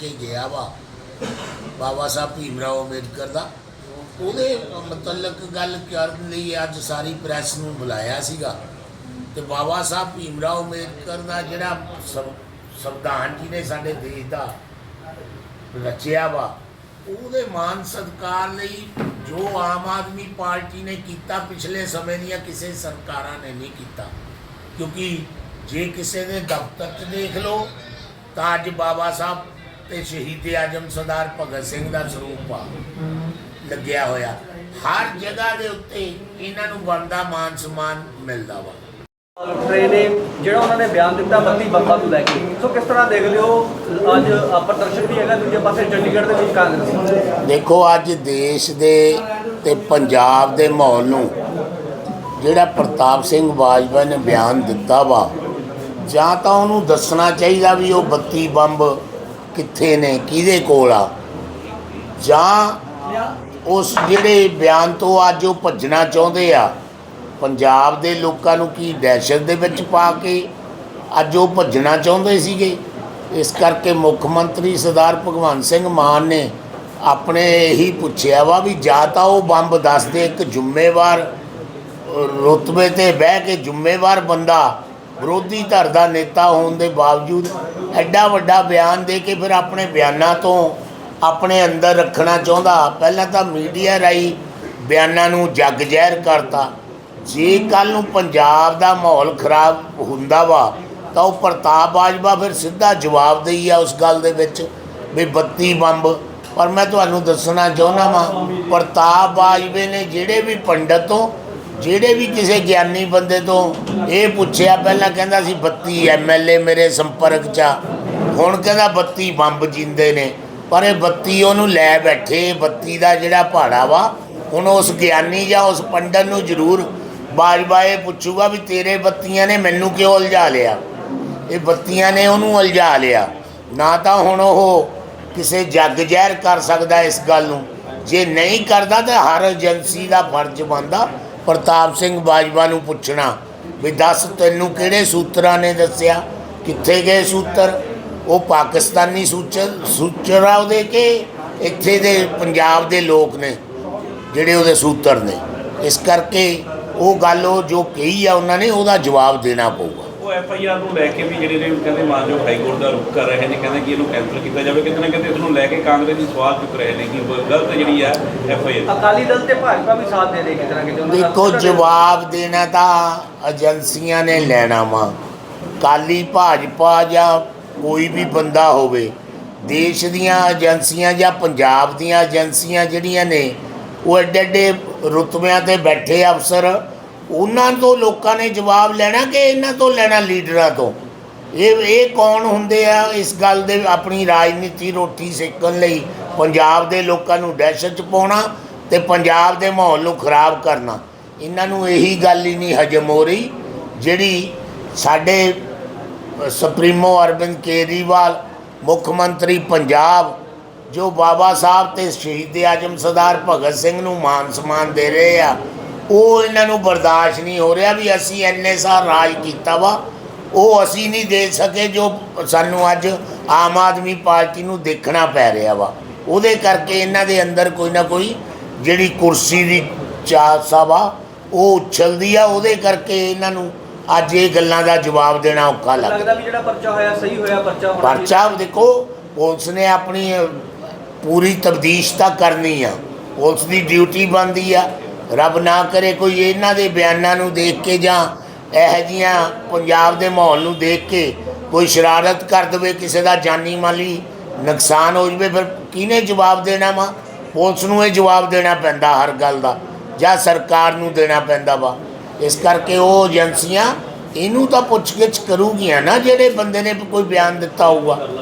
ਕੇ ਗਿਆ ਵਾ। ਬਾਬਾ ਸਾਹਿਬ ਭੀਮਰਾਓ ਅੰਬੇਡਕਰ ਦਾ। ਉਹਦੇ ਮੁਤਲਕ ਗੱਲ ਕਰਨ ਲਈ, ਅੱਜ ਸਾਰੀ ਪ੍ਰੈਸ ਨੂੰ ਬੁਲਾਇਆ ਸੀਗਾ। ਤੇ ਬਾਬਾ ਸਾਹਿਬ ਭੀਮਰਾਓ ਅੰਬੇਡਕਰ ਦਾ ਜਿਹੜਾ ਸੰਵਿਧਾਨ ਜੀ ਨੇ ਸਾਡੇ ਦੇਸ਼ ਦਾ ਰਚਿਆ ਵਾ, ਉਹਦੇ ਮਾਨ ਸਤਕਾਰ ਲਈ ਜੋ ਆਮ ਆਦਮੀ ਪਾਰਟੀ ਨੇ ਕੀਤਾ ਪਿਛਲੇ ਸਮੇਂ ਦੀਆਂ, ਕਿਸੇ ਸਰਕਾਰਾਂ ਨੇ ਨਹੀਂ ਕੀਤਾ। ਕਿਉਂਕਿ ਜੇ ਕਿਸੇ ਦੇ ਦਫ਼ਤਰ 'ਚ ਦੇਖ ਲਓ, ਤਾਂ ਅੱਜ ਬਾਬਾ ਸਾਹਿਬ ਤੇ ਸ਼ਹੀਦ ਆਜਮ ਸਰਦਾਰ ਭਗਤ ਸਿੰਘ ਦਾ ਸਰੂਪ ਆ। ਲੱਗਿਆ ਹੋਇਆ। ਹਰ ਜਗ੍ਹਾ ਦੇ ਉੱਤੇ ਇਹਨਾਂ ਨੂੰ ਬਣਦਾ ਮਾਨ ਸਨਮਾਨ ਮਿਲਦਾ ਵਾ। ਨੇ ਜਿਹੜਾ ਉਹਨਾਂ ਨੇ ਬਿਆਨ ਦਿੱਤਾ ਬੰਦੀ ਬੰਬਾਂ ਨੂੰ ਲੈ ਕੇ। ਸੋ ਕਿਸ ਤਰ੍ਹਾਂ ਦੇਖਦੇ ਹੋ ਅੱਜ ਪ੍ਰਦਰਸ਼ਨ ਵੀ ਹੈਗਾ ਦੂਜੇ ਪਾਸੇ ਚੰਡੀਗੜ੍ਹ ਦੇ ਵਿੱਚ ਕਾਂਗਰਸ। ਦੇਖੋ ਅੱਜ ਦੇਸ਼ ਦੇ ਤੇ ਪੰਜਾਬ ਦੇ ਮਾਹੌਲ ਨੂੰ ਜਿਹੜਾ ਪ੍ਰਤਾਪ ਸਿੰਘ ਬਾਜਵਾ ਨੇ ਬਿਆਨ ਦਿੱਤਾ ਵਾ ਜਾਂ ਤਾਂ ਉਹਨੂੰ ਦੱਸਣਾ ਚਾਹੀਦਾ ਵੀ ਉਹ 32 ਬੰਬ ਕਿੱਥੇ ਨੇ, ਕਿਹਦੇ ਕੋਲ ਆ? ਜਾਂ ਉਸ ਜਿਹੜੇ ਬਿਆਨ ਤੋਂ ਅੱਜ ਉਹ ਭੱਜਣਾ ਚਾਹੁੰਦੇ ਆ, ਪੰਜਾਬ ਦੇ ਲੋਕਾਂ ਨੂੰ ਕੀ ਦਹਿਸ਼ਤ ਦੇ ਵਿੱਚ ਪਾ ਕੇ ਅੱਜ ਉਹ ਭੱਜਣਾ ਚਾਹੁੰਦੇ ਸੀਗੇ? ਇਸ ਕਰਕੇ ਮੁੱਖ ਮੰਤਰੀ ਸਰਦਾਰ ਭਗਵੰਤ ਸਿੰਘ ਮਾਨ ਨੇ ਆਪਣੇ ਇਹੀ ਪੁੱਛਿਆ ਵਾ ਵੀ ਜਾਂ ਤਾਂ ਉਹ ਬੰਬ ਦੱਸਦੇ ਇੱਕ ਜ਼ਿੰਮੇਵਾਰ ਰੁਤਬੇ ਤੇ ਬਹਿ ਕੇ ਜ਼ਿੰਮੇਵਾਰ ਬੰਦਾ ਵਿਰੋਧੀ ਧਿਰ ਦਾ ਨੇਤਾ ਹੋਣ ਦੇ ਬਾਵਜੂਦ ਐਡਾ ਵੱਡਾ ਬਿਆਨ ਦੇ ਕੇ ਫਿਰ ਆਪਣੇ ਬਿਆਨਾਂ ਤੋਂ ਆਪਣੇ ਅੰਦਰ ਰੱਖਣਾ ਚਾਹੁੰਦਾ। ਪਹਿਲਾਂ ਤਾਂ ਮੀਡੀਆ ਰਾਈ ਬਿਆਨਾਂ ਨੂੰ ਜੱਗ ਜ਼ਹਿਰ ਕਰਤਾ। ਜੇ ਕੱਲ ਨੂੰ ਪੰਜਾਬ ਦਾ ਮਾਹੌਲ ਖਰਾਬ ਹੁੰਦਾ ਵਾ, ਤਾਂ ਉਹ ਪ੍ਰਤਾਪ ਬਾਜਵਾ ਫਿਰ ਸਿੱਧਾ ਜਵਾਬ ਦੇਈ ਆ ਉਸ ਗੱਲ ਦੇ ਵਿੱਚ ਵੀ 32 ਬੰਬ। ਪਰ ਮੈਂ ਤੁਹਾਨੂੰ ਦੱਸਣਾ ਚਾਹੁੰਦਾ ਵਾਂ, ਪ੍ਰਤਾਪ ਬਾਜਵੇ ਨੇ ਜਿਹੜੇ ਵੀ ਪੰਡਤ ਤੋਂ ਜਿਹੜੇ ਵੀ ਕਿਸੇ ਗਿਆਨੀ ਬੰਦੇ ਤੋਂ ਇਹ ਪੁੱਛਿਆ, ਪਹਿਲਾਂ ਕਹਿੰਦਾ ਸੀ 32 ਐਮਐਲਏ ਮੇਰੇ ਸੰਪਰਕ 'ਚ ਆ। ਹੁਣ ਕਹਿੰਦਾ 32 ਬੰਬ ਜਿੰਦੇ ਨੇ। ਪਰ ਇਹ 32 ਉਹਨੂੰ ਲੈ ਬੈਠੇ 32 ਦਾ ਜਿਹੜਾ ਪਹਾੜਾ ਵਾ, ਹੁਣ ਉਸ ਗਿਆਨੀ ਜਾਂ ਉਸ ਪੰਡਤ ਨੂੰ ਜ਼ਰੂਰ ਬਾਜਵਾ ਇਹ ਪੁੱਛੂਗਾ ਵੀ ਤੇਰੇ ਬੱਤੀਆਂ ਨੇ ਮੈਨੂੰ ਕਿਉਂ ਉਲਝਾ ਲਿਆ? ਇਹ ਬੱਤੀਆਂ ਨੇ ਉਹਨੂੰ ਉਲਝਾ ਲਿਆ। ਨਾ ਤਾਂ ਹੁਣ ਉਹ ਕਿਸੇ ਜੱਗ ਜ਼ਹਿਰ ਕਰ ਸਕਦਾ ਇਸ ਗੱਲ ਨੂੰ। ਜੇ ਨਹੀਂ ਕਰਦਾ ਤਾਂ ਹਰ ਏਜੰਸੀ ਦਾ ਫਰਜ਼ ਬਣਦਾ। ਪ੍ਰਤਾਪ ਸਿੰਘ ਬਾਜਵਾ ਨੂੰ ਪੁੱਛਣਾ ਵੀ ਦੱਸ ਤੈਨੂੰ ਕਿਹੜੇ ਸੂਤਰਾਂ ਨੇ ਦੱਸਿਆ? ਕਿੱਥੇ ਗਏ ਸੂਤਰ? ਉਹ ਪਾਕਿਸਤਾਨੀ ਸੂਚਰ, ਸੂਚਰਾ ਉਹਦੇ ਕਿ ਇੱਥੇ ਦੇ ਪੰਜਾਬ ਦੇ ਲੋਕ ਨੇ ਜਿਹੜੇ ਉਹਦੇ ਸੂਤਰ ਨੇ? ਇਸ ਕਰਕੇ ਉਹ ਗੱਲ ਉਹ ਜੋ ਕਹੀ ਆ ਉਹਨਾਂ ਨੇ ਉਹਦਾ ਜਵਾਬ ਦੇਣਾ ਪਊ। ਉਹ ਐਫ ਆਈ ਆਰ ਨੂੰ ਲੈ ਕੇ ਵੀ ਜਿਹੜੇ ਨੇ ਕਹਿੰਦੇ ਮਾਨਯੋਗ ਹਾਈ ਕੋਰਟ ਦਾ ਰੁਖ ਕਰ ਰਹੇ ਨੇ ਕਹਿੰਦੇ ਕਿ ਇਹਨੂੰ ਕੈਂਸਲ ਕੀਤਾ ਜਾਵੇ ਕਿਤੇ ਨਾ ਕਿਤੇ ਇਸ ਨੂੰ ਲੈ ਕੇ ਕਾਂਗਰਸ ਦੀ ਸਵਾਲ ਚੁੱਕ ਰਹੇ ਨੇ ਕਿ ਉਹ ਗਲਤ ਜਿਹੜੀ ਹੈ F I R. Akali Dal ਤੇ ਭਾਜਪਾ ਵੀ ਸਾਥ ਦੇ ਦੇ ਕਿਤੇ ਨਾ ਕਿਤੇ ਉਹਨਾਂ ਦਾ ਦੇਖੋ ਜਵਾਬ ਦੇਣਾ ਤਾਂ ਏਜੰਸੀਆਂ ਨੇ ਲੈਣਾ ਵਾ। ਕਾਲੀ ਭਾਜਪਾ ਜਾਂ ਕੋਈ ਵੀ ਬੰਦਾ ਹੋਵੇ ਦੇਸ਼ ਦੀਆਂ ਏਜੰਸੀਆਂ ਜਾਂ ਪੰਜਾਬ ਦੀਆਂ ਏਜੰਸੀਆਂ ਜਿਹੜੀਆਂ ਨੇ ਉਹ ਐਡੇ ਐਡੇ ਰੁਤਬਿਆਂ ਤੇ ਬੈਠੇ ਅਫਸਰ ਉਹਨਾਂ ਤੋਂ ਲੋਕਾਂ ਨੇ ਜਵਾਬ ਲੈਣਾ ਕਿ ਇਹਨਾਂ ਤੋਂ ਲੈਣਾ ਲੀਡਰਾਂ ਤੋਂ? ਇਹ ਇਹ ਕੌਣ ਹੁੰਦੇ ਆ ਇਸ ਗੱਲ ਦੇ ਆਪਣੀ ਰਾਜਨੀਤੀ ਰੋਟੀ ਸੇਕਣ ਲਈ? ਪੰਜਾਬ ਦੇ ਲੋਕਾਂ ਨੂੰ ਦਹਿਸ਼ਤ ਚ ਪਾਉਣਾ ਤੇ ਪੰਜਾਬ ਦੇ ਮਾਹੌਲ ਨੂੰ ਖਰਾਬ ਕਰਨਾ। ਇਹਨਾਂ ਨੂੰ ਇਹੀ ਗੱਲ ਹੀ ਨਹੀਂ ਹਜਮ ਹੋ ਰਹੀ, ਜਿਹੜੀ ਸਾਡੇ ਸੁਪਰੀਮੋ ਅਰਵਿੰਦ ਕੇਜਰੀਵਾਲ, ਮੁੱਖ ਮੰਤਰੀ ਪੰਜਾਬ, ਜੋ ਬਾਬਾ ਸਾਹਿਬ ਤੇ ਸ਼ਹੀਦ ਆਜਮ ਸਰਦਾਰ ਭਗਤ ਸਿੰਘ ਨੂੰ ਮਾਨ ਸਨਮਾਨ ਦੇ ਰਹੇ ਆ ਉਹ ਇਹਨਾਂ ਨੂੰ ਬਰਦਾਸ਼ਤ ਨਹੀਂ ਹੋ ਰਿਹਾ ਵੀ ਅਸੀਂ ਇੰਨੇ ਸਾਲ ਰਾਜ ਕੀਤਾ ਵਾ। ਉਹ ਅਸੀਂ ਨਹੀਂ ਦੇ ਸਕੇ ਜੋ ਸਾਨੂੰ ਅੱਜ ਆਮ ਆਦਮੀ ਪਾਰਟੀ ਨੂੰ ਦੇਖਣਾ ਪੈ ਰਿਹਾ ਵਾ। ਉਹਦੇ ਕਰਕੇ ਇਹਨਾਂ ਦੇ ਅੰਦਰ ਕੋਈ ਨਾ ਕੋਈ ਜਿਹੜੀ ਕੁਰਸੀ ਦੀ ਚਾਹਤਾ ਵਾ ਉਹ ਉਛਲਦੀ ਆ। ਉਹਦੇ ਕਰਕੇ ਇਹਨਾਂ ਨੂੰ ਅੱਜ ਇਹ ਗੱਲਾਂ ਦਾ ਜਵਾਬ ਦੇਣਾ ਔਖਾ ਲੱਗਦਾ। ਲੱਗਦਾ ਵੀ ਜਿਹੜਾ ਪਰਚਾ ਹੋਇਆ ਸਹੀ ਹੋਇਆ ਪਰਚਾ ਹੋਣਾ ਪਰਚਾ ਦੇਖੋ ਪੁਲਿਸ ਨੇ ਆਪਣੀ ਪੂਰੀ ਤਬਦੀਸ਼ ਤਾਂ ਕਰਨੀ ਆ। ਪੁਲਿਸ ਦੀ ਡਿਊਟੀ ਬਣਦੀ ਆ। ਰੱਬ ਨਾ ਕਰੇ ਕੋਈ ਇਹਨਾਂ ਦੇ ਬਿਆਨਾਂ ਨੂੰ ਦੇਖ ਕੇ ਜਾਂ ਇਹੋ ਜਿਹੀਆਂ ਪੰਜਾਬ ਦੇ ਮਾਹੌਲ ਨੂੰ ਦੇਖ ਕੇ ਕੋਈ ਸ਼ਰਾਰਤ ਕਰ ਦੇਵੇ, ਕਿਸੇ ਦਾ ਜਾਨੀ ਮਾਲੀ ਨੁਕਸਾਨ ਹੋ ਜਵੇ, ਫਿਰ ਕਿਹਨੇ ਜਵਾਬ ਦੇਣਾ ਵਾ? ਪੁਲਿਸ ਨੂੰ ਇਹ ਜਵਾਬ ਦੇਣਾ ਪੈਂਦਾ ਹਰ ਗੱਲ ਦਾ, ਜਾਂ ਸਰਕਾਰ ਨੂੰ ਦੇਣਾ ਪੈਂਦਾ ਵਾ। ਇਸ ਕਰਕੇ ਉਹ ਏਜੰਸੀਆਂ ਇਹਨੂੰ ਤਾਂ ਪੁੱਛਗਿੱਛ ਕਰੂਗੀਆਂ ਨਾ, ਜਿਹੜੇ ਬੰਦੇ ਨੇ ਕੋਈ ਬਿਆਨ ਦਿੱਤਾ ਹੋਊਗਾ।